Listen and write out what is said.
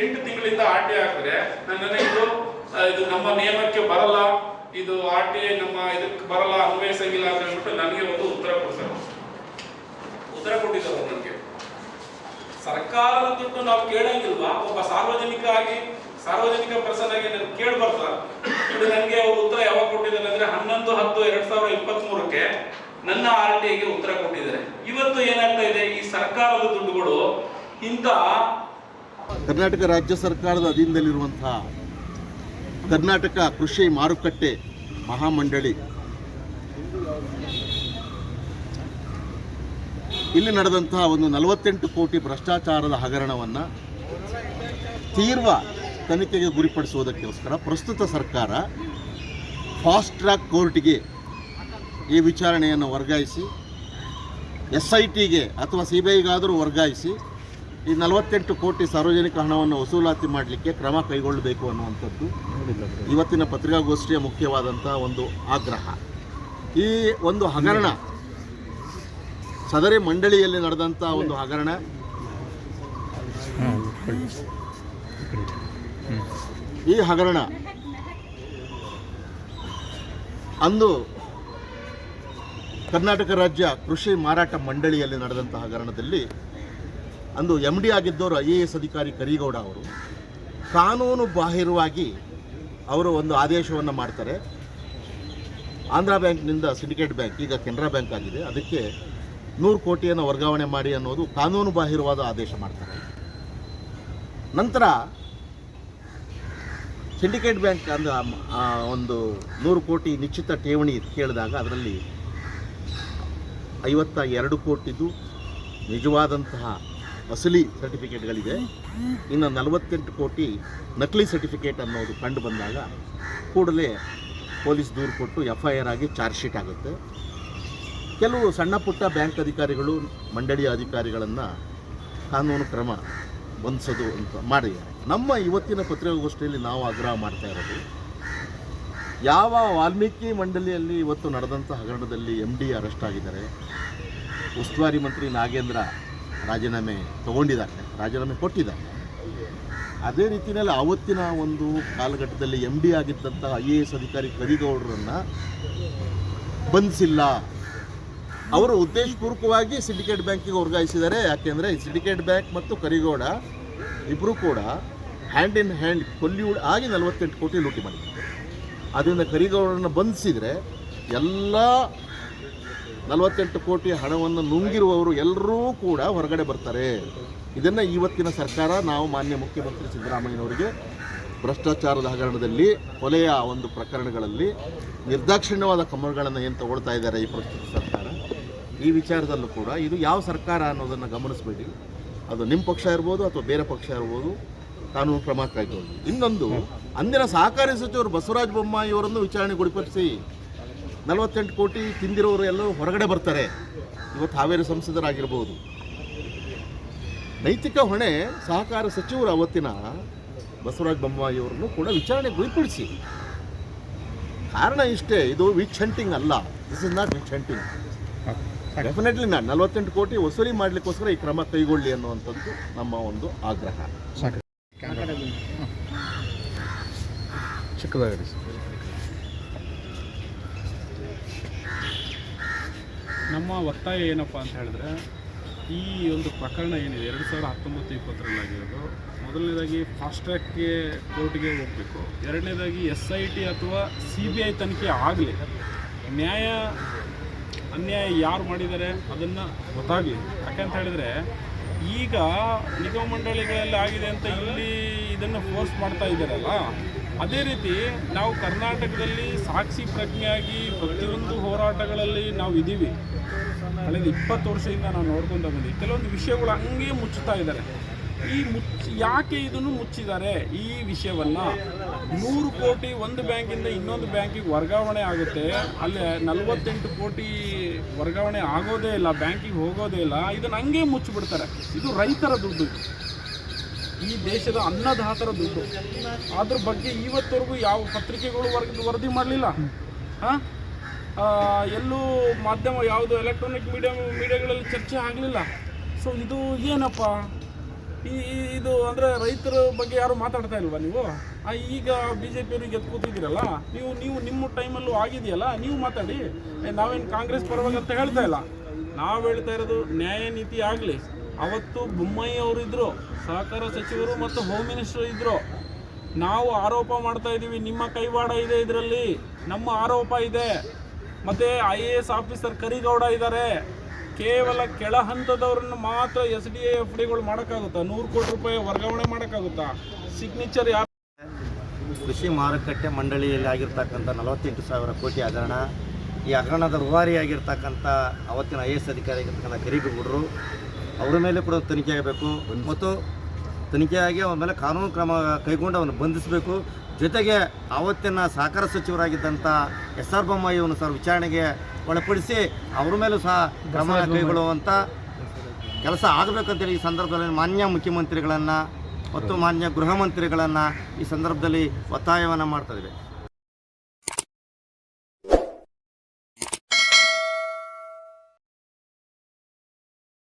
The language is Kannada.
ಎಂಟು ತಿಂಗಳಿಂದ ಆರ್ ಟಿ ಹಾಕಿದ್ರೆ ನನ್ನ ಇದು ಇದು ನಮ್ಮ ನಿಯಮಕ್ಕೆ ಬರಲ್ಲ, ಇದು ಆರ್ ಟಿ ಐ ನಮ್ಮ ಇದಕ್ಕೆ ಬರಲ್ಲ, ಅನ್ವಯಿಸಂಗಿಲ್ಲ ಅಂತ ಹೇಳ್ಬಿಟ್ಟು ನನಗೆ ಒಂದು ಉತ್ತರ ಕೊಡ್ತಾರೆ. ಉತ್ತರ ಕೊಟ್ಟಿದ್ದಾರೆ ನನಗೆ. ಸರ್ಕಾರದ ದುಡ್ಡು ನಾವು ಕೇಳಂಗಿಲ್ವಾ? ಒಬ್ಬ ಸಾರ್ವಜನಿಕ ಆಗಿ, ಸಾರ್ವಜನಿಕ ಪರ್ಸನ್ ಆಗಿ ನನ್ಗೆ ಕೇಳ್ಬಾರ್ದ ಇದು ನನಗೆ ಅವ್ರು ಉತ್ತರ ಯಾವಾಗ ಕೊಟ್ಟಿದ್ದಾರೆ ಅಂದ್ರೆ ಹನ್ನೊಂದು, ಹತ್ತು, ಎರಡ್ ಸಾವಿರದ ಇಪ್ಪತ್ತ್ ಮೂರಕ್ಕೆ ನನ್ನ ಆರ್ ಟಿ ಐಗೆ ಉತ್ತರ ಕೊಟ್ಟಿದ್ದಾರೆ. ಇವತ್ತು ಏನಾಗ್ತಾ ಇದೆ? ಈ ಸರ್ಕಾರದ ದುಡ್ಡುಗಳು ಇಂಥ ಕರ್ನಾಟಕ ರಾಜ್ಯ ಸರ್ಕಾರದ ಅಧೀನದಲ್ಲಿರುವಂತಹ ಕರ್ನಾಟಕ ಕೃಷಿ ಮಾರುಕಟ್ಟೆ ಮಹಾಮಂಡಳಿ. ಇಲ್ಲಿ ನಡೆದಂತಹ ಒಂದು ನಲವತ್ತೆಂಟು ಕೋಟಿ ಭ್ರಷ್ಟಾಚಾರದ ಹಗರಣವನ್ನು ತೀವ್ರ ತನಿಖೆಗೆ ಗುರಿಪಡಿಸುವುದಕ್ಕೋಸ್ಕರ ಪ್ರಸ್ತುತ ಸರ್ಕಾರ ಫಾಸ್ಟ್ ಟ್ರ್ಯಾಕ್ ಕೋರ್ಟ್ಗೆ ಈ ವಿಚಾರಣೆಯನ್ನು ವರ್ಗಾಯಿಸಿ ಎಸ್ ಐ ಟಿಗೆ ಅಥವಾ ಸಿ ಐಗಾದರೂ ವರ್ಗಾಯಿಸಿ ಈ ನಲವತ್ತೆಂಟು ಕೋಟಿ ಸಾರ್ವಜನಿಕ ಹಣವನ್ನು ವಸೂಲಾತಿ ಮಾಡಲಿಕ್ಕೆ ಕ್ರಮ ಕೈಗೊಳ್ಳಬೇಕು ಅನ್ನುವಂಥದ್ದು ಇವತ್ತಿನ ಪತ್ರಿಕಾಗೋಷ್ಠಿಯ ಮುಖ್ಯವಾದಂಥ ಒಂದು ಆಗ್ರಹ. ಈ ಒಂದು ಹಗರಣ, ಸದರಿ ಮಂಡಳಿಯಲ್ಲಿ ನಡೆದಂಥ ಒಂದು ಹಗರಣ. ಈ ಹಗರಣ ಅಂದು ಕರ್ನಾಟಕ ರಾಜ್ಯ ಕೃಷಿ ಮಾರಾಟ ಮಂಡಳಿಯಲ್ಲಿ ನಡೆದಂಥ ಹಗರಣದಲ್ಲಿ ಅಂದು ಎಂ ಡಿ ಆಗಿದ್ದವರು ಐ ಎ ಎಸ್ ಅಧಿಕಾರಿ ಕರಿಗೌಡ ಅವರು, ಕಾನೂನು ಬಾಹಿರವಾಗಿ ಅವರು ಒಂದು ಆದೇಶವನ್ನು ಮಾಡ್ತಾರೆ. ಆಂಧ್ರ ಬ್ಯಾಂಕ್ನಿಂದ ಸಿಂಡಿಕೇಟ್ ಬ್ಯಾಂಕ್, ಈಗ ಕೆನರಾ ಬ್ಯಾಂಕ್ ಆಗಿದೆ. ಅದಕ್ಕೆ ನೂರು ಕೋಟಿಯನ್ನು ವರ್ಗಾವಣೆ ಮಾಡಿ ಅನ್ನೋದು ಕಾನೂನು ಬಾಹಿರವಾದ ಆದೇಶ ಮಾಡ್ತಾರೆ. ನಂತರ ಸಿಂಡಿಕೇಟ್ ಬ್ಯಾಂಕ್ ಅಂದ ಒಂದು ನೂರು ಕೋಟಿ ನಿಶ್ಚಿತ ಠೇವಣಿ ಕೇಳಿದಾಗ ಅದರಲ್ಲಿ ಐವತ್ತ ಎರಡು ಕೋಟಿದು ನಿಜವಾದಂತಹ ಅಸಲಿ ಸರ್ಟಿಫಿಕೇಟ್ಗಳಿದೆ ಇನ್ನು ನಲವತ್ತೆಂಟು ಕೋಟಿ ನಕಲಿ ಸರ್ಟಿಫಿಕೇಟ್ ಅನ್ನೋದು ಕಂಡು ಬಂದಾಗ ಕೂಡಲೇ ಪೊಲೀಸ್ ದೂರು ಕೊಟ್ಟು ಎಫ್ ಐ ಆರ್ ಆಗಿ ಚಾರ್ಜ್ ಶೀಟ್ ಆಗುತ್ತೆ. ಕೆಲವು ಸಣ್ಣ ಪುಟ್ಟ ಬ್ಯಾಂಕ್ ಅಧಿಕಾರಿಗಳು, ಮಂಡಳಿಯ ಅಧಿಕಾರಿಗಳನ್ನು ಕಾನೂನು ಕ್ರಮ ಬಂಧಿಸೋದು ಅಂತ ಮಾಡಿದ್ದಾರೆ. ನಮ್ಮ ಇವತ್ತಿನ ಪತ್ರಿಕಾಗೋಷ್ಠಿಯಲ್ಲಿ ನಾವು ಆಗ್ರಹ ಮಾಡ್ತಾ ಇರೋದು, ಯಾವ ವಾಲ್ಮೀಕಿ ಮಂಡಳಿಯಲ್ಲಿ ಇವತ್ತು ನಡೆದಂಥ ಹಗರಣದಲ್ಲಿ ಎಂ ಡಿ ಅರೆಸ್ಟ್ ಆಗಿದ್ದಾರೆ, ಉಸ್ತುವಾರಿ ಮಂತ್ರಿ ನಾಗೇಂದ್ರ ರಾಜೀನಾಮೆ ತಗೊಂಡಿದ್ದಾರೆ, ರಾಜೀನಾಮೆ ಕೊಟ್ಟಿದ್ದಾರೆ. ಅದೇ ರೀತಿಯಲ್ಲಿ ಆವತ್ತಿನ ಒಂದು ಕಾಲಘಟ್ಟದಲ್ಲಿ ಎಂ ಡಿ ಆಗಿದ್ದಂಥ ಐ ಎ ಎಸ್ ಅಧಿಕಾರಿ ಕರಿಗೌಡರನ್ನು ಬಂಧಿಸಿಲ್ಲ. ಅವರು ಉದ್ದೇಶಪೂರ್ವಕವಾಗಿ ಸಿಂಡಿಕೇಟ್ ಬ್ಯಾಂಕಿಗೆ ವರ್ಗಾಯಿಸಿದ್ದಾರೆ. ಯಾಕೆಂದರೆ ಸಿಂಡಿಕೇಟ್ ಬ್ಯಾಂಕ್ ಮತ್ತು ಕರಿಗೌಡ ಇಬ್ಬರೂ ಕೂಡ ಹ್ಯಾಂಡ್ ಇನ್ ಹ್ಯಾಂಡ್ ಕೊಲ್ಲಿವುಡ್ ಆಗಿ ನಲವತ್ತೆಂಟು ಕೋಟಿ ಲೂಟಿ ಮಾಡಿದ್ದಾರೆ. ಅದರಿಂದ ಕರಿಗೌಡರನ್ನು ಬಂಧಿಸಿದರೆ ಎಲ್ಲ ನಲವತ್ತೆಂಟು ಕೋಟಿ ಹಣವನ್ನು ನುಂಗಿರುವವರು ಎಲ್ಲರೂ ಕೂಡ ಹೊರಗಡೆ ಬರ್ತಾರೆ. ಇದನ್ನು ಇವತ್ತಿನ ಸರ್ಕಾರ, ನಾವು ಮಾನ್ಯ ಮುಖ್ಯಮಂತ್ರಿ ಸಿದ್ದರಾಮಯ್ಯನವರಿಗೆ ಭ್ರಷ್ಟಾಚಾರದ ಹಗರಣದಲ್ಲಿ, ಕೊಲೆಯ ಒಂದು ಪ್ರಕರಣಗಳಲ್ಲಿ ನಿರ್ದಾಕ್ಷಿಣ್ಯವಾದ ಕ್ರಮಗಳನ್ನು ಏನು ತಗೊಳ್ತಾ ಇದ್ದಾರೆ ಈ ಪ್ರಸ್ತುತ ಸರ್ಕಾರ? ಈ ವಿಚಾರದಲ್ಲೂ ಕೂಡ ಇದು ಯಾವ ಸರ್ಕಾರ ಅನ್ನೋದನ್ನು ಗಮನಿಸಬೇಡಿ. ಅದು ನಿಮ್ಮ ಪಕ್ಷ ಇರ್ಬೋದು ಅಥವಾ ಬೇರೆ ಪಕ್ಷ ಇರ್ಬೋದು, ಕಾನೂನು ಕ್ರಮ ಕೈಗೊಳ್ಳಿ. ಇನ್ನೊಂದು, ಅಂದಿನ ಸಹಕಾರಿ ಸಚಿವರು ಬಸವರಾಜ ಬೊಮ್ಮಾಯಿಯವರನ್ನು ಅವರನ್ನು ವಿಚಾರಣೆಗೆ ಗುರಿಪಡಿಸಿ ನಲವತ್ತೆಂಟು ಕೋಟಿ ತಿಂದಿರೋರು ಎಲ್ಲರೂ ಹೊರಗಡೆ ಬರ್ತಾರೆ. ಇವತ್ತು ಹಾವೇರಿ ಸಂಸದರಾಗಿರ್ಬೋದು. ನೈತಿಕ ಹೊಣೆ ಸಹಕಾರ ಸಚಿವರು ಅವತ್ತಿನ ಬಸವರಾಜ ಬೊಮ್ಮಾಯಿಯವರನ್ನು ಕೂಡ ವಿಚಾರಣೆಗೆ ಗುರಿಪಡಿಸಿ. ಕಾರಣ ಇಷ್ಟೇ ಇದು ವಿಚ್ ಹಂಟಿಂಗ್ ಅಲ್ಲ. This is not witch hunting definitely ನಾನು ನಲವತ್ತೆಂಟು ಕೋಟಿ ವಸೂಲಿ ಮಾಡಲಿಕ್ಕೋಸ್ಕರ ಈ ಕ್ರಮ ಕೈಗೊಳ್ಳಿ ಅನ್ನುವಂಥದ್ದು ನಮ್ಮ ಒಂದು ಆಗ್ರಹ. ಚಿಕ್ಕದಾಗಲಿ. ನಮ್ಮ ಒತ್ತಾಯ ಏನಪ್ಪ ಅಂತ ಹೇಳಿದ್ರೆ, ಈ ಒಂದು ಪ್ರಕರಣ ಏನಿದೆ, ಎರಡು ಸಾವಿರದ ಹತ್ತೊಂಬತ್ತು ಇಪ್ಪತ್ತರಲ್ಲಾಗಿರೋದು. ಮೊದಲನೇದಾಗಿ ಫಾಸ್ಟ್ ಟ್ರ್ಯಾಕ್ಗೆ ಕೋರ್ಟ್ಗೆ ಹೋಗಬೇಕು. ಎರಡನೇದಾಗಿ ಎಸ್ ಐ ಟಿ ಅಥವಾ ಸಿ ಬಿ ಐ ತನಿಖೆ ಆಗಲಿ. ನ್ಯಾಯ, ಅನ್ಯಾಯ ಯಾರು ಮಾಡಿದ್ದಾರೆ ಅದನ್ನು ಗೊತ್ತಾಗಲಿ. ಯಾಕಂತ ಹೇಳಿದರೆ, ಈಗ ನಿಗಮ ಮಂಡಳಿಗಳಲ್ಲಿ ಆಗಿದೆ ಅಂತ ಇಲ್ಲಿ ಇದನ್ನು ಫೋರ್ಸ್ ಮಾಡ್ತಾ ಇದ್ದಾರಲ್ಲ, ಅದೇ ರೀತಿ ನಾವು ಕರ್ನಾಟಕದಲ್ಲಿ ಸಾಕ್ಷಿ ಪ್ರಜ್ಞೆಯಾಗಿ ಪ್ರತಿಯೊಂದು ಹೋರಾಟಗಳಲ್ಲಿ ನಾವು ಇದ್ದೀವಿ ಕಳೆದ ಇಪ್ಪತ್ತು ವರ್ಷದಿಂದ ನಾನು ನೋಡ್ಕೊಂತ ಬಂದಿ. ಕೆಲವೊಂದು ವಿಷಯಗಳು ಹಂಗೆ ಮುಚ್ಚುತ್ತಾ ಇದ್ದಾರೆ. ಈ ಮುಚ್ಚಿ, ಯಾಕೆ ಇದನ್ನು ಮುಚ್ಚಿದ್ದಾರೆ? ಈ ವಿಷಯವನ್ನು ನೂರು ಕೋಟಿ ಒಂದು ಬ್ಯಾಂಕಿಂದ ಇನ್ನೊಂದು ಬ್ಯಾಂಕಿಗೆ ವರ್ಗಾವಣೆ ಆಗುತ್ತೆ. ಅಲ್ಲಿ ನಲವತ್ತೆಂಟು ಕೋಟಿ ವರ್ಗಾವಣೆ ಆಗೋದೇ ಇಲ್ಲ, ಬ್ಯಾಂಕಿಗೆ ಹೋಗೋದೇ ಇಲ್ಲ. ಇದನ್ನು ಹಂಗೆ ಮುಚ್ಚಿಬಿಡ್ತಾರೆ. ಇದು ರೈತರ ದುಡ್ಡು. ಈ ದೇಶದ ಅನ್ನದಾತರ ದುಡ್ಡು. ಅದ್ರ ಬಗ್ಗೆ ಇವತ್ತವರೆಗೂ ಯಾವ ಪತ್ರಿಕೆಗಳು ವರದಿ ವರದಿ ಮಾಡಲಿಲ್ಲ. ಹಾಂ? ಎಲ್ಲೂ ಮಾಧ್ಯಮ ಯಾವುದು ಎಲೆಕ್ಟ್ರಾನಿಕ್ ಮೀಡಿಯಮ್ ಮೀಡಿಯಾಗಳಲ್ಲಿ ಚರ್ಚೆ ಆಗಲಿಲ್ಲ. ಸೊ ಇದು ಏನಪ್ಪ? ಈ ಇದು ಅಂದರೆ ರೈತರ ಬಗ್ಗೆ ಯಾರು ಮಾತಾಡ್ತಾ ಇಲ್ವಾ ನೀವು? ಈಗ ಬಿ ಜೆ ಪಿಯವ್ರಿಗೆ ಎದ್ದು ಕೂತಿದ್ದೀರಲ್ಲ, ನೀವು ನೀವು ನಿಮ್ಮ ಟೈಮಲ್ಲೂ ಆಗಿದೆಯಲ್ಲ ನೀವು ಮಾತಾಡಿ. ನಾವೇನು ಕಾಂಗ್ರೆಸ್ ಪರವಾಗಿ ಅಂತ ಹೇಳ್ತಾ ಇಲ್ಲ. ನಾವು ಹೇಳ್ತಾ ಇರೋದು ನ್ಯಾಯ ನೀತಿ ಆಗಲಿ. ಅವತ್ತು ಬೊಮ್ಮಾಯಿ ಅವರಿದ್ದರು ಸಹಕಾರ ಸಚಿವರು ಮತ್ತು ಹೋಮ್ ಮಿನಿಸ್ಟರ್ ಇದ್ದರು ನಾವು ಆರೋಪ ಮಾಡ್ತಾ ಇದ್ದೀವಿ ನಿಮ್ಮ ಕೈವಾಡ ಇದೆ ಇದರಲ್ಲಿ. ನಮ್ಮ ಆರೋಪ ಇದೆ. ಮತ್ತು I A S officer Karigowda ಇದ್ದಾರೆ ಕೇವಲ ಕೆಳ ಹಂತದವ್ರನ್ನ ಮಾತ್ರ ಎಸ್ ಡಿ ಎಫ್ ಡಿಗಳು ಮಾಡೋಕ್ಕಾಗುತ್ತಾ? ನೂರು ಕೋಟಿ ರೂಪಾಯಿ ವರ್ಗಾವಣೆ ಮಾಡೋಕ್ಕಾಗುತ್ತಾ? ಸಿಗ್ನೇಚರ್ ಯಾರು? ಕೃಷಿ ಮಾರುಕಟ್ಟೆ ಮಂಡಳಿಯಲ್ಲಿ ಆಗಿರ್ತಕ್ಕಂಥ ನಲವತ್ತೆಂಟು ಸಾವಿರ ಕೋಟಿ ಹಗರಣ, ಈ ಹಗರಣದ ರೂವಾರಿಯಾಗಿರ್ತಕ್ಕಂಥ ಅವತ್ತಿನ ಐ ಎ ಎಸ್ ಅಧಿಕಾರಿ ಆಗಿರ್ತಕ್ಕಂಥ ಕರಿಗೌಡರು ಅವರ ಮೇಲೆ ಕೂಡ ತನಿಖೆ ಆಗಬೇಕು. ಮತ್ತು ತನಿಖೆಯಾಗಿ ಅವನ ಮೇಲೆ ಕಾನೂನು ಕ್ರಮ ಕೈಗೊಂಡು ಅವನು ಬಂಧಿಸಬೇಕು. ಜೊತೆಗೆ ಆವತ್ತಿನ ಸಹಕಾರ ಸಚಿವರಾಗಿದ್ದಂಥ ಎಸ್ ಆರ್ ಬೊಮ್ಮಾಯಿಯನ್ನು ಸರ್ ವಿಚಾರಣೆಗೆ ಒಳಪಡಿಸಿ ಅವರ ಮೇಲೂ ಸಹ ಕ್ರಮ ಕೈಗೊಳ್ಳುವಂಥ ಕೆಲಸ ಆಗಬೇಕಂತೇಳಿ ಈ ಸಂದರ್ಭದಲ್ಲಿ ಮಾನ್ಯ ಮುಖ್ಯಮಂತ್ರಿಗಳನ್ನು ಮತ್ತು ಮಾನ್ಯ ಗೃಹ ಮಂತ್ರಿಗಳನ್ನು ಈ ಸಂದರ್ಭದಲ್ಲಿ ಒತ್ತಾಯವನ್ನು ಮಾಡ್ತಾ